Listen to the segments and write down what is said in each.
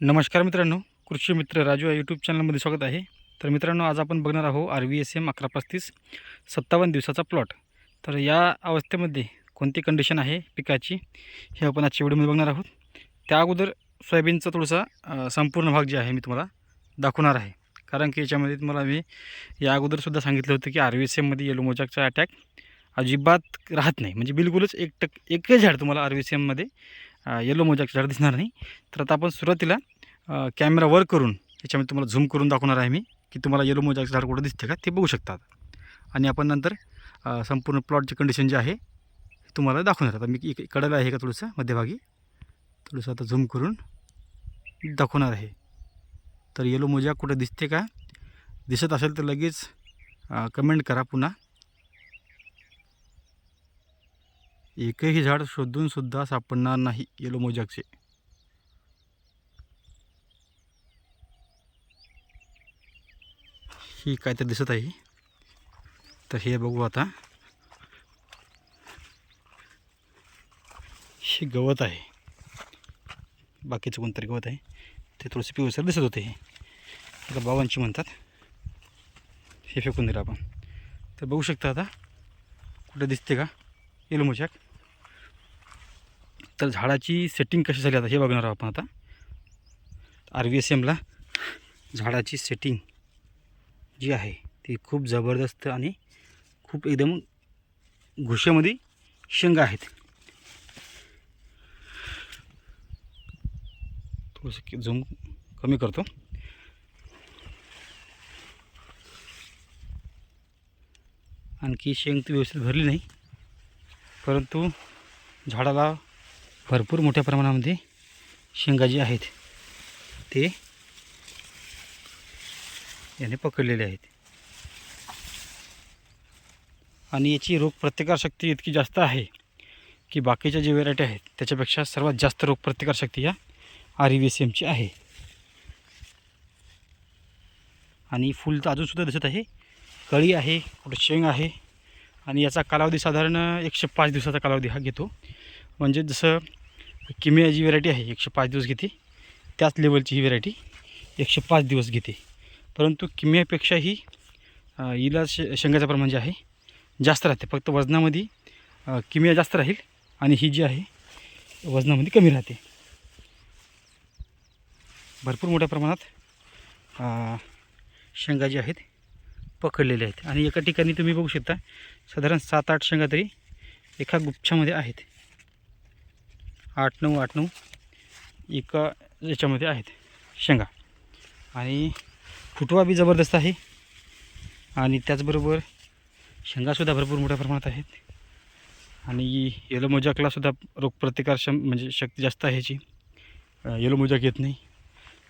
नमस्कार मित्रांनो कृषी मित्र राजू या यूट्यूब चॅनलमध्ये स्वागत आहे. तर मित्रांनो आज आपण बघणार आहोत आर व्ही एस एम अकरा पस्तीस सत्तावन्न दिवसाचा प्लॉट तर या अवस्थेमध्ये कोणती कंडिशन आहे पिकाची हे आपण आजच्या व्हिडिओमध्ये बघणार आहोत. त्या अगोदर सोयाबीनचा थोडासा संपूर्ण भाग जे आहे मी तुम्हाला दाखवणार आहे. कारण की याच्यामध्ये तुम्हाला मी या अगोदरसुद्धा सांगितलं होतं की आर व्ही एस एममध्ये येलो मोजाकचा अटॅक अजिबात राहत नाही. म्हणजे बिलकुलच एक टक एकही झाड तुम्हाला आर व्ही एस एममध्ये येलो मोजाक झाड दिसणार नाही. तर आता आपण सुरुवातीला कॅमेरा वर करून याच्यामध्ये तुम्हाला झूम करून दाखवणार आहे मी की तुम्हाला येलो मोजाक झाड कुठं दिसते का ते बघू शकतात आणि आपण नंतर संपूर्ण प्लॉटची कंडिशन जी आहे तुम्हाला दाखवणार आता मी इक- कडेला आहे का थोडंसं मध्यभागी? थोडंसं आता झूम करून दाखवणार आहे. तर येलो मोजाक कुठं दिसते का दिसत असेल तर लगेच कमेंट करा पुन्हा. एकही झाड शोधूनसुद्धा सापडणार नाही येलो मोजॅकचे ही काय तर दिसत आहे. तर हे बघू आता. हे गवत आहे. बाकीचं कोणतरी गवत आहे. ते थोडंसं पिवसर दिसत होते. हे आता बाबांची म्हणतात. हे फेकून दिलं आपण. तर बघू शकता आता. कुठे दिसते का? Yellow mosaic. तर झाडाची सेटिंग कशी झाली आता हे बघणार आहोत आपण आता. आर व्ही एस एमला झाडाची सेटिंग जी आहे ती खूप जबरदस्त आणि खूप एकदम घुशामध्ये शेंगा आहेत. थोडंसं झूम कमी करतो. आणखी शेंग ती व्यवस्थित भरली नाही परंतु झाडाला भरपूर मोठ्या प्रमाणामध्ये शेंगा जे आहेत ते याने पकडलेले आहेत. आणि याची रोगप्रतिकारशक्ती इतकी जास्त आहे की बाकीच्या जे व्हेरायटी आहेत त्याच्यापेक्षा सर्वात जास्त रोगप्रतिकारशक्ती या आर व्ही सी एमची आहे. आणि फुल तर अजूनसुद्धा दिसत आहे. कळी आहे कुठं शेंग आहे. आणि याचा कालावधी साधारण एकशे पाच दिवसाचा कालावधी हा घेतो. म्हणजे जसं किमिया जी व्हेरायटी आहे एकशे पाच दिवस घेते. त्याच लेवलची ही व्हेरायटी एकशे पाच दिवस घेते. परंतु किमियापेक्षा ही हिला श शेंगाचं प्रमाण जे आहे जास्त राहते. फक्त वजनामध्ये किमिया जास्त राहील आणि ही जी आहे वजनामध्ये कमी राहते. भरपूर मोठ्या प्रमाणात शेंगा जी आहेत पकडलेल्या आहेत. आणि एका ठिकाणी तुम्ही बघू शकता साधारण सात आठ शेंगा तरी एका गुच्छामध्ये आहेत. आठ नऊ आठ नऊ एका याच्यामध्ये आहेत शेंगा. आणि फुटवा बी जबरदस्त आहे. आणि त्याचबरोबर शेंगासुद्धा भरपूर मोठ्या प्रमाणात आहेत. आणि येलो मोजाकलासुद्धा रोगप्रतिकारक्षम म्हणजे शक्ती जास्त आहे याची. येलो मोजाक येत नाही.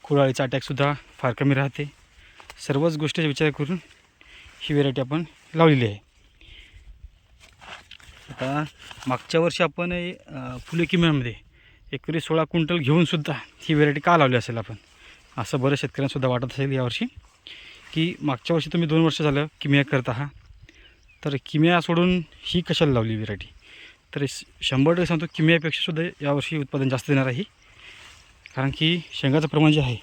खुराळीचा अटॅकसुद्धा फार कमी राहते. सर्वच गोष्टीचा विचार करून ही व्हेरायटी आपण लावलेली आहे. आता मागच्या वर्षी आपण फुले किम्यामध्ये एकरी सोळा क्विंटल घेऊनसुद्धा ही व्हेरायटी का लावली असेल आपण? असं बऱ्याच शेतकऱ्यांसुद्धा वाटत असेल यावर्षी की मागच्या वर्षी तुम्ही दोन वर्ष झालं किमिया करत आहात तर किमया सोडून ही कशाला लावली व्हेरायटी तर श- शंभर टक्के सांगतो किमियापेक्षासुद्धा यावर्षी उत्पादन जास्त देणार आहे कारण की शेंगाचं प्रमाण जे आहे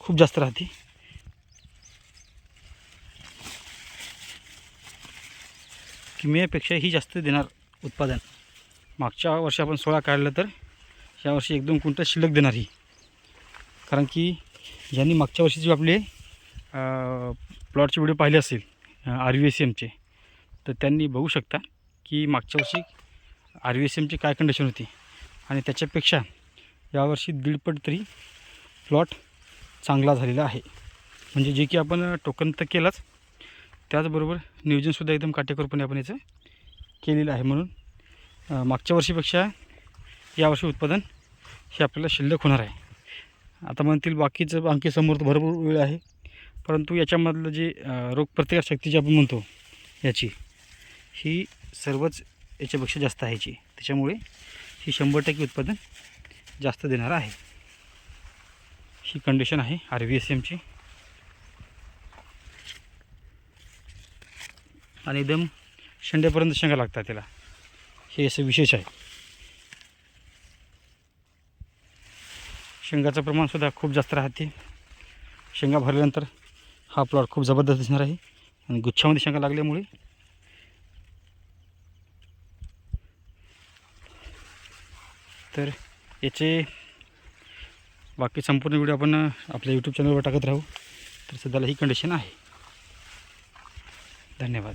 खूप जास्त राहते. किमियापेक्षा ही जास्त देणार उत्पादन. मागच्या वर्षी आपण सोळा काढलं तर यावर्षी एक दोन क्विंटल शिल्लक देणार ही. कारण की ज्यांनी मागच्या वर्षी जे आपले प्लॉटचे व्हिडिओ पाहिले असेल आर व्ही एस एमचे तर त्यांनी बघू शकता की मागच्या वर्षी आर व्ही एस एमची काय कंडिशन होती. आणि त्याच्यापेक्षा यावर्षी दीडपट तरी प्लॉट चांगला झालेला आहे. म्हणजे जे की आपण टोकन तर केलाच त्याचबरोबर नियोजनसुद्धा एकदम काटेकोरपणे आपण याचं केलेलं आहे म्हणून मागच्या वर्षीपेक्षा यावर्षी उत्पादन हे आपल्याला शिल्लक होणार आहे. आता म्हणतील बाकीचं आणखी समोर तर भरपूर वेळ आहे परंतु याच्यामधलं जे अ, रोगप्रतिकारशक्ती जी आपण म्हणतो याची ही सर्वच याच्यापेक्षा जास्त आहे याची. त्याच्यामुळे ही शंभर टक्के उत्पादन जास्त देणार आहे. ही कंडिशन आहे आर व्ही एस एमची. आणि एकदम शेंड्यापर्यंत शेंगा लागतात त्याला हे असं विशेष आहे. शेंगाचं प्रमाणसुद्धा खूप जास्त राहते. शेंगा भरल्यानंतर हा प्लॉट खूप जबरदस्त दिसणार आहे. आणि गुच्छामध्ये शेंगा लागल्यामुळे तर याचे बाकी संपूर्ण व्हिडिओ आपण आपल्या यूट्यूब चॅनलवर टाकत राहू. तर सध्याला ही कंडिशन आहे. धन्यवाद.